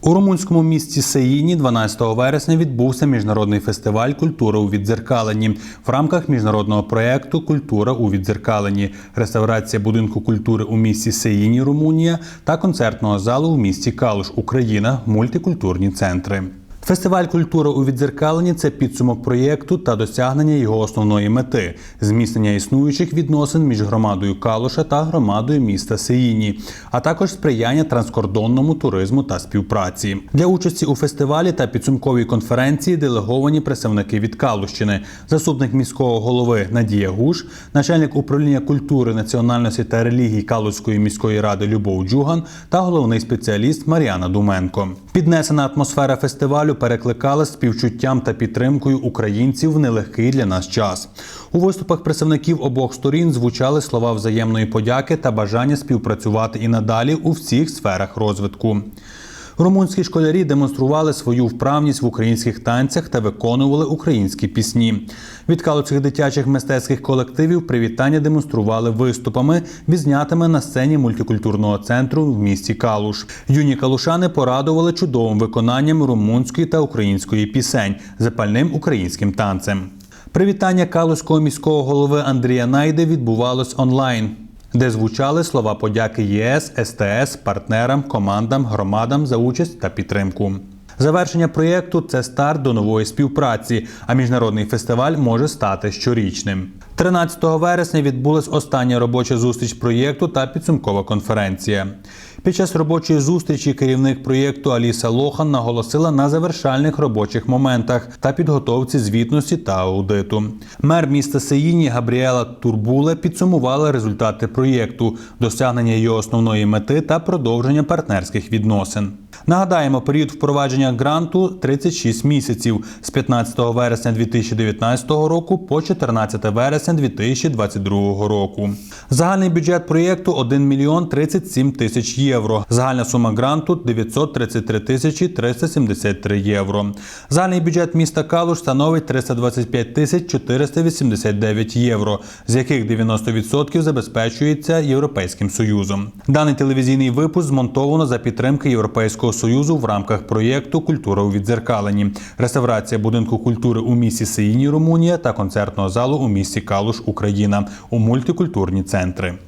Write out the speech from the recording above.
У румунському місті Сеїні 12 вересня відбувся міжнародний фестиваль Культура у віддзеркаленні в рамках міжнародного проєкту Культура у віддзеркаленні, реставрація будинку культури у місті Сеїні, Румунія та концертного залу в місті Калуш, Україна, мультикультурні центри. Фестиваль Культура у віддзеркаленні це підсумок проєкту та досягнення його основної мети зміцнення існуючих відносин між громадою Калуша та громадою міста Сеїні, а також сприяння транскордонному туризму та співпраці. Для участі у фестивалі та підсумковій конференції делеговані представники від Калущини, заступник міського голови Надія Гуш, начальник управління культури, національності та релігії Калуської міської ради Любов Джуган та головний спеціаліст Мар'яна Думенко. Піднесена атмосфера фестивалю перекликала співчуттям та підтримкою українців в нелегкий для нас час. У виступах представників обох сторін звучали слова взаємної подяки та бажання співпрацювати і надалі у всіх сферах розвитку. Румунські школярі демонстрували свою вправність в українських танцях та виконували українські пісні. Від калуцьких дитячих мистецьких колективів привітання демонстрували виступами, відзнятими на сцені мультикультурного центру в місті Калуш. Юні калушани порадували чудовим виконанням румунської та української пісень, запальним українським танцем. Привітання калуського міського голови Андрія Найди відбувалось онлайн де звучали слова подяки ЄС, СТС, партнерам, командам, громадам за участь та підтримку. Завершення проєкту це старт до нової співпраці, а міжнародний фестиваль може стати щорічним. 13 вересня відбулась остання робоча зустріч проєкту та підсумкова конференція. Під час робочої зустрічі керівник проєкту Аліса Лохан наголосила на завершальних робочих моментах та підготовці звітності та аудиту. Мер міста Сеїні Габріела Турбуле підсумувала результати проєкту, досягнення його основної мети та продовження партнерських відносин. Нагадаємо, період впровадження гранту 36 місяців з 15 вересня 2019 року по 14 вересня 2022 року. Загальний бюджет проєкту 1 мільйон 37 тисяч євро. Загальна сума гранту 933 тисячі 373 євро. Загальний бюджет міста Калуш становить 325 тисяч 489 євро, з яких 90% забезпечується Європейським Союзом. Даний телевізійний випуск змонтовано за підтримки Європейського Союзу в рамках проєкту Культура у віддзеркаленні, реставрація будинку культури у місті Сиїні, Румунія та концертного залу у місті Калуш, Україна у мультикультурні центри.